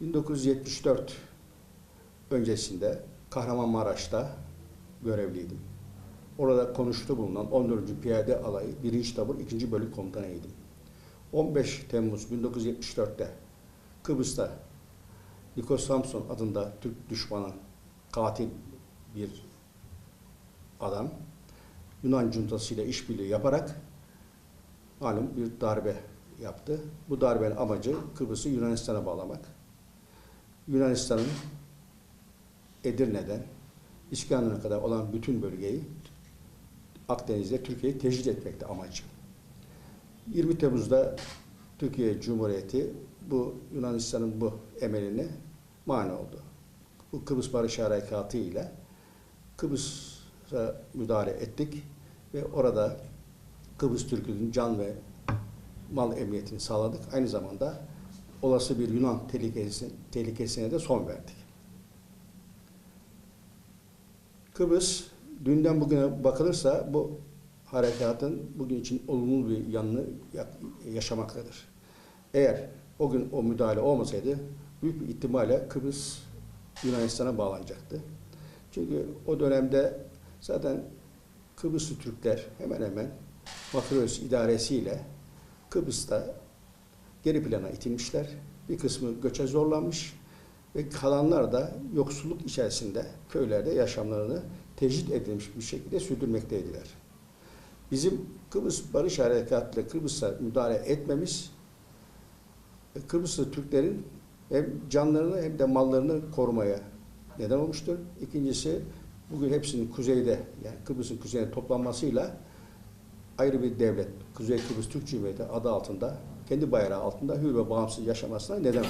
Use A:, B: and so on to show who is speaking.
A: 1974 öncesinde Kahramanmaraş'ta görevliydim. Orada konuştu bulunan 14. Piyade Alayı 1. Tabur 2. Bölük Komutanıydım. 15 Temmuz 1974'te Kıbrıs'ta Nikos Samson adında Türk düşmanı katil bir adam Yunan cuntası ile işbirliği yaparak malum bir darbe yaptı. Bu darbenin amacı Kıbrıs'ı Yunanistan'a bağlamak. Yunanistan'ın Edirne'den İskenderun'a kadar olan bütün bölgeyi Akdeniz'de Türkiye'yi tecrit etmekte amacı. 20 Temmuz'da Türkiye Cumhuriyeti bu Yunanistan'ın bu emeline mani oldu. Bu Kıbrıs Barış Harekatı ile Kıbrıs'a müdahale ettik ve orada Kıbrıs Türk'ünün can ve mal emniyetini sağladık. Aynı zamanda olası bir Yunan tehlikesi, tehlikesine de son verdik. Kıbrıs dünden bugüne bakılırsa bu harekatın bugün için olumlu bir yanını ya- yaşamaktadır. Eğer o gün o müdahale olmasaydı büyük bir ihtimalle Kıbrıs Yunanistan'a bağlanacaktı. Çünkü o dönemde zaten Kıbrıslı Türkler hemen hemen Makaröz idaresiyle Kıbrıs'ta geri plana itilmişler. Bir kısmı göçe zorlanmış ve kalanlar da yoksulluk içerisinde köylerde yaşamlarını tecrit edilmiş bir şekilde sürdürmekteydiler. Bizim Kıbrıs Barış Harekatı ile Kıbrıs'a müdahale etmemiz Kıbrıslı Türklerin hem canlarını hem de mallarını korumaya neden olmuştur. İkincisi bugün hepsinin kuzeyde yani Kıbrıs'ın kuzeyine toplanmasıyla ayrı bir devlet, Kuzey Kıbrıs Türk Cumhuriyeti adı altında kendi bayrağı altında hür ve bağımsız yaşamasına neden oldu.